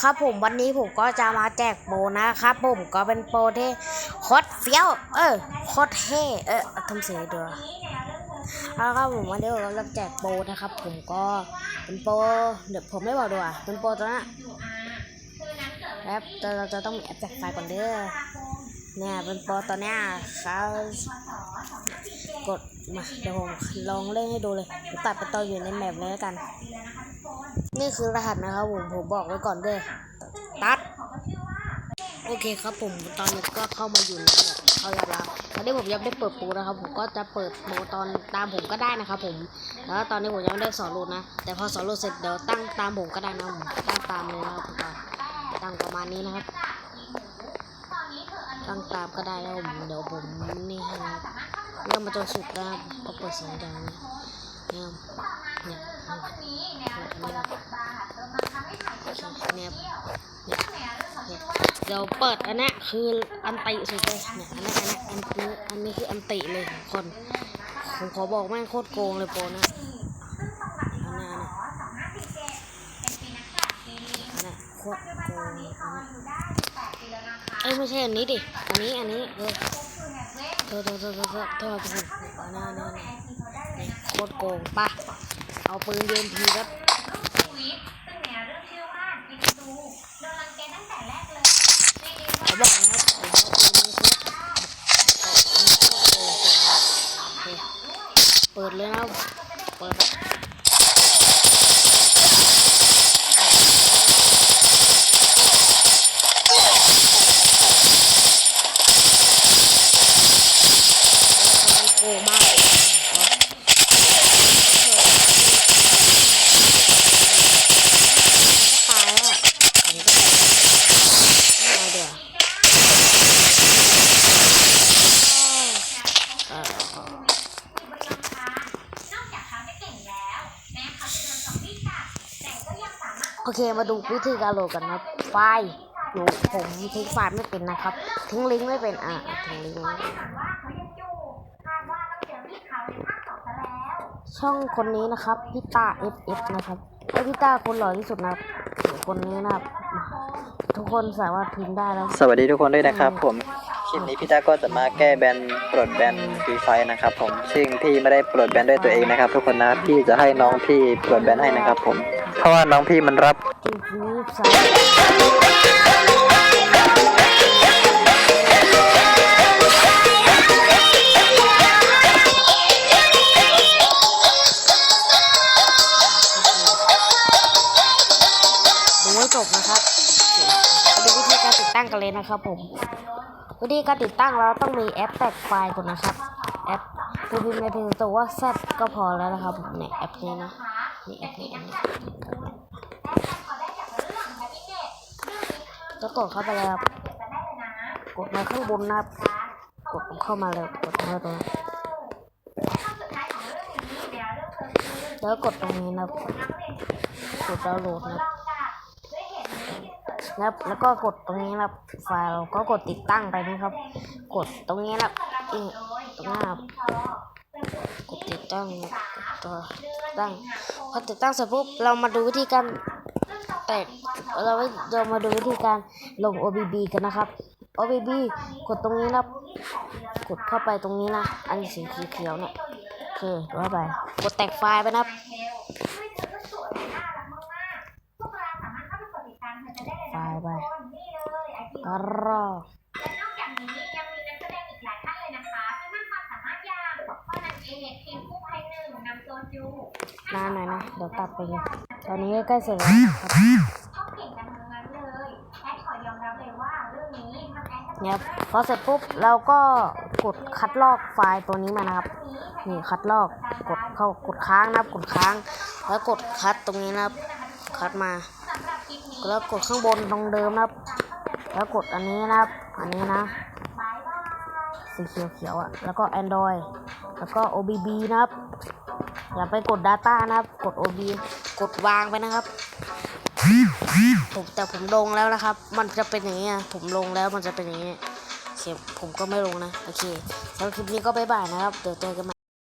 ครับผมวันนี้ผมก็จะมาแจกโปรนะครับผมก็เป็นโปรที่โคตรเฟี้ยว เออโคตรเท่เออทำเสียงด้วยเอาครับผมวันนี้ผมกำลังแจกโปรนะครับ ผมก็เป็นโปรเดี๋ยวผมไม่บอกดีกว่าเป็นโปรตัวนั้นแล้เราจะต้องมีแอปแจกไฟก่อนเด้อเนี่ยเป็นโปรตัวเนี้ยเขากด มาเดี๋ยวผมลองเล่นให้ดูเลยตัดไปต่ออยู่ในแมปเลยแล้วกัน นี่คือรหัสนะครับผมผมบอกไว้ก่อนด้วยตัด โอเคครับผมตอนนี้ก็เข้ามาอยู่ในแบบเข้าแล้วแล้วตอนนี้ผมยังไม่ได้เปิดปูนะครับ ผมก็จะเปิดโปรตอนตามผมก็ได้นะครับผมแล้วตอนนี้ผมยังไม่ได้สอนรูทนะ แต่พอสอนรูเสร็จเดี๋ยวตั้งตามผมก็ได้นะผมตั้งตามเลยนะครับผมก็ตั้งประมาณนี้นะครับตั้งตามก็ได้แล้วผมเดี๋ยวผมนี่ให้นะครับ เริ่มมาจนสุดแล้วก็เปิดเสียงดังนะเนี่ยเนี่ยเนี่ยเนี่ยเนี่ยเดี๋ยวเปิดอันนี้คืออันติสุดเลยเนี่ยอันนี้อันนี้อันนี้อันนี้คืออันติเลยคนผมขอบอกแม่งโคตรโกงเลยโปนะอันนั้นเนี้ยโคตรโกงอันนี้ยเอ้ไม่ใช่อันนี้ดิ อันนี้ อันนี้เออ โทษโทษโทษโทษโทษโทษโทษอันนั้นอันโคตรโกงปะเอาปืนเย็นทีครับเขาบอกนะครับผมว่าปืนนี้คือเปิดเลยนะเปิดโอ้มากตายแล้วผมก็ไม่เอาเดี๋ยว เอ่อโอ เค มาดูวิธีการโหลดกันนะไฟล์อยู่ผมทิ้งไฟล์ไม่เป็นนะครับ ทิ้งลิงก์ไม่เป็น อะทิ้งลิงก์ช่องคนนี้นะครับพี่ตา FF นะครับไอพี่ตาคนหล่อที่สุดนะคนนี้นะครับ ทุกคนสามารถพิมพ์ได้แล้ว สวัสดีทุกคนด้วยนะครับ ผมคลิปนี้พี่ตาก็จะมาแก้แบนปลดแบนฟรีไฟนะครับผมซึ่งพี่ไม่ได้ปลดแบนด้วยตัวเองนะครับ ทุกคนนะพี่จะให้น้องพี่ปลดแบนให้นะครับผม เพราะว่าน้องพี่มันรับจริงๆรีบใส่ดูให้จบนะครับไปดูวิธีการติดตั้งกันเลยนะครับผม วิธีการติดตั้งเราต้องมีแอปแตกไฟล์ก่อนนะครับ แอปคือพิมพ์ในเพจตัวว่า Z ก็พอแล้วนะครับผมเนี่ยแอปนี้นะ ก็กดเข้าไปเลยครับกดมาข้างบนนะครับกดเข้ามาเลยกดเข้าตรงนี้แล้วกดตรงนี้นะกดดาวน์โหลดนะครับนะแล้วก็กดตรงนี้นะไฟล์เราก็กดติดตั้งไปนะครับ กดตรงนี้นะอีกตรงนี้นะกดติดตั้งนะครับกดตัวตั้ง พอติดตั้งเสร็จปุ๊บเรามาดูวิธีการแตกเราไม่เรามาดูวิธีการลง OBB กันนะครับ OBB กดตรงนี้นะกดเข้าไปตรงนี้นะอันสีเขียวเนี่ยโอเคว่าไปกดแตกไฟล์ไปนะไฟล์ไปก็รอกและนอกจากนี้ยังมีนักแสดงอีกหลายท่านเลยนะคะที่มากความสามารถอย่างพ่อนางเอกทีมกู้ นึ่งนำโซจูนานหน่อยนะ เดี๋ยวตัดไปเลย ตอนนี้ก็ใกล้เสร็จแล้วครับชอบเก่งกันทั้งนั้นเลยแอดขอยอมรับเลยว่าเรื่องนี้ทำแอดก็เนี่ยพอเสร็จปุ๊บเราก็กดคัดลอกไฟล์ตัวนี้มานะครับ นี่คัดลอก กดเข้ากดค้างนะครับ กดค้าง แล้วกดคัดตรงนี้นะครับ คัดมาสำหรับคลิปนี้แล้วกดข้างบนตรงเดิมนะครับ แล้วกดอันนี้นะครับ อันนี้นะบายบาย สีเขียวเขียวๆอะ แล้วก็ Android แล้วก็ OBB นะครับ อย่าไปกด Data นะครับ กด OB กดวางไปนะครับ ผมแต่ผมลงแล้วนะครับ มันจะเป็นอย่างนี้ผมลงแล้วมันจะเป็นอย่างนี้โอเคผมก็ไม่ลงนะ โอเคสำหรับคลิปนี้ก็บ๊ายบายนะครับ เดี๋ยวเจอกันใหม่